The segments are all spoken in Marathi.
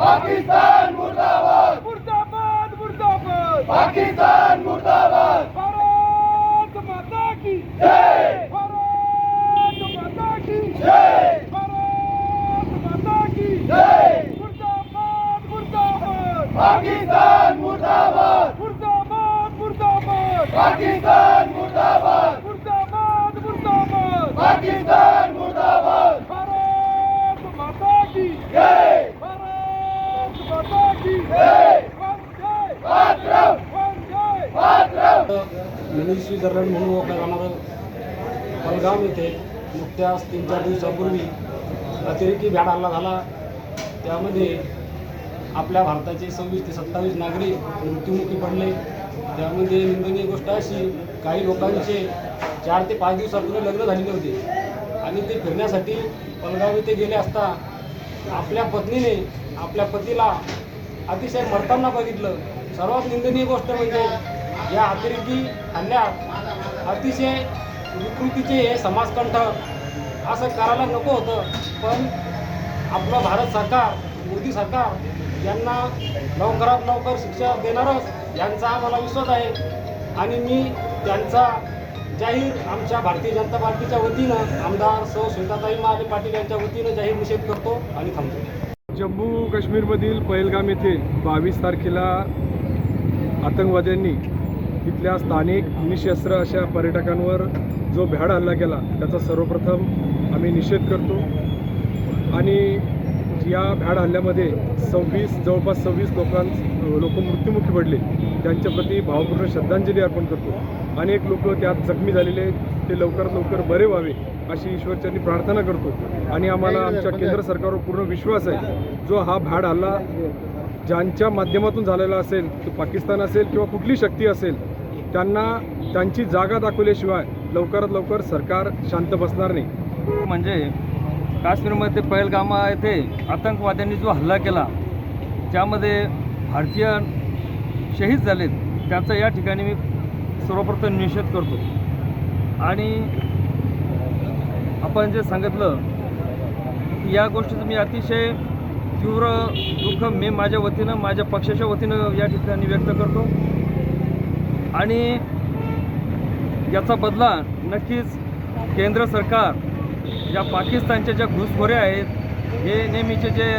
पाकिस्तान मुर्दाबाद। मुर्दाबाद मुर्दाबाद। पाकिस्तान मुर्दाबाद। भारत माता की जय। भारत माता की जय। भारत माता की जय। मुर्दाबाद मुर्दाबाद। पाकिस्तान मुर्दाबाद। मुर्दाबाद मुर्दाबाद। पाकिस्तान मुर्दाबाद मुर्दाबाद मुर्दाबाद पाकिस्तान मुर्दाबाद भारत माता की जय भारत माता की जय वंदे मातरम वंदे मातरम मिनी स्वित्झर्लंड म्हणून ओळखलं जाणारं पलगाम येथे नुकत्याच तीन चार दिवसापूर्वी अतिरेकी भ्याड हल्ला झाला. त्यामध्ये आपल्या भारताचे सव्वीस ते सत्तावीस नागरिक मृत्युमुखी पडले. त्यामध्ये निंदनीय गोष्ट अशी काही लोकांचे चार ते पाच दिवसापूर्वी लग्न झालेले होते. आणि ते फिरण्यासाठी पलगाव येथे गेले असता आपल्या पत्नीने आपल्या पतीला अतिशय मरताना बघितलं. सर्वात निंदनीय गोष्ट म्हणजे या अतिरेकी हल्ल्यात अतिशय विकृतीचे हे समाजकंठ असं करायला नको होतं. पण आपलं भारत सरकार मोदी सरकार यांना लवकरात लवकर शिक्षा देणारच यांचा मला विश्वास आहे. आणि मी त्यांचा जाहीर आमच्या भारतीय जनता पार्टीच्या वतीनं आमदार सौ सुलताताई महाले पाटील यांच्या वतीनं जाहीर निषेध करतो आणि थांबतो. जम्मू काश्मीरमधील पहलगाम येथे बावीस तारखेला आतंकवाद्यांनी इथल्या स्थानिक निशस्त्र अशा पर्यटकांवर जो भ्याड हल्ला केला त्याचा सर्वप्रथम आम्ही निषेध करतो. आणि या भ्याड हल्ल्यामध्ये सव्वीस जवळपास सव्वीस लोकां लोक मृत्युमुखी पडले. त्यांच्याप्रती भावपूर्ण श्रद्धांजली अर्पण करतो. अनेक लोक त्यात जखमी झालेले ते लवकरात लवकर बरे व्हावे अशी ईश्वरचरणी प्रार्थना करतो. आणि आम्हाला आमच्या केंद्र सरकारवर पूर्ण विश्वास आहे. जो हा भ्याड हल्ला ज्यांच्या माध्यमातून झालेला असेल तो पाकिस्तान असेल किंवा कुठली शक्ती असेल त्यांना त्यांची जागा दाखवल्याशिवाय लवकरात लवकर सरकार शांत बसणार नाही. म्हणजे काश्मीरमध्ये पहलगामा येथे आतंकवाद्यांनी जो हल्ला केला त्यामध्ये भारतीय शहीद झालेत त्याचा या ठिकाणी मी सर्वप्रथम निषेध करतो. आणि आपण जे सांगितलं की या गोष्टीचं मी अतिशय तीव्र दुःख मी माझ्या वतीनं माझ्या पक्षाच्या वतीनं या ठिकाणी व्यक्त करतो. आणि याचा बदला नक्कीच केंद्र सरकार या पाकिस्तानच्या ज्या घुसखोऱ्या आहेत हे नेहमीचे जे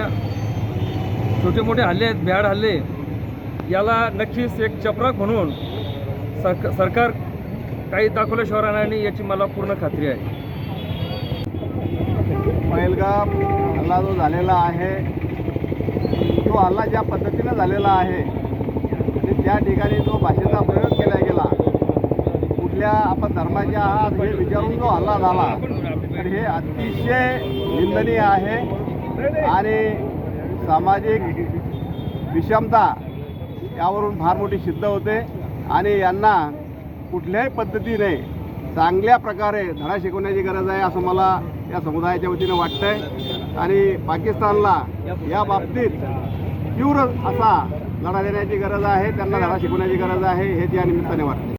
छोटे मोठे हल्ले आहेत भ्याड हल्ले याला नक्कीच एक चपराक म्हणून सरक सरकार काही दाखवल्याशिवाय राहणार नाही याची मला पूर्ण खात्री आहे. पहलगाम हल्ला जो झालेला आहे तो हल्ला ज्या पद्धतीनं झालेला आहे त्या ठिकाणी जो भाषेचा प्रयोग केला गेला कुठल्या आपण धर्माचे आहात हे विचारून जो हल्ला झाला तर हे अतिशय निंदनीय आहे. आणि सामाजिक विषमता यावरून फार मोठी सिद्ध होते. आणि यांना कुठल्याही पद्धतीने चांगल्या प्रकारे धडा शिकवण्याची गरज आहे असं मला या समुदायाच्या वतीनं वाटतंय. आणि पाकिस्तानला या बाबतीत तीव्र असा लढा देण्याची गरज आहे त्यांना धडा शिकवण्याची गरज आहे हे त्या निमित्ताने वाटते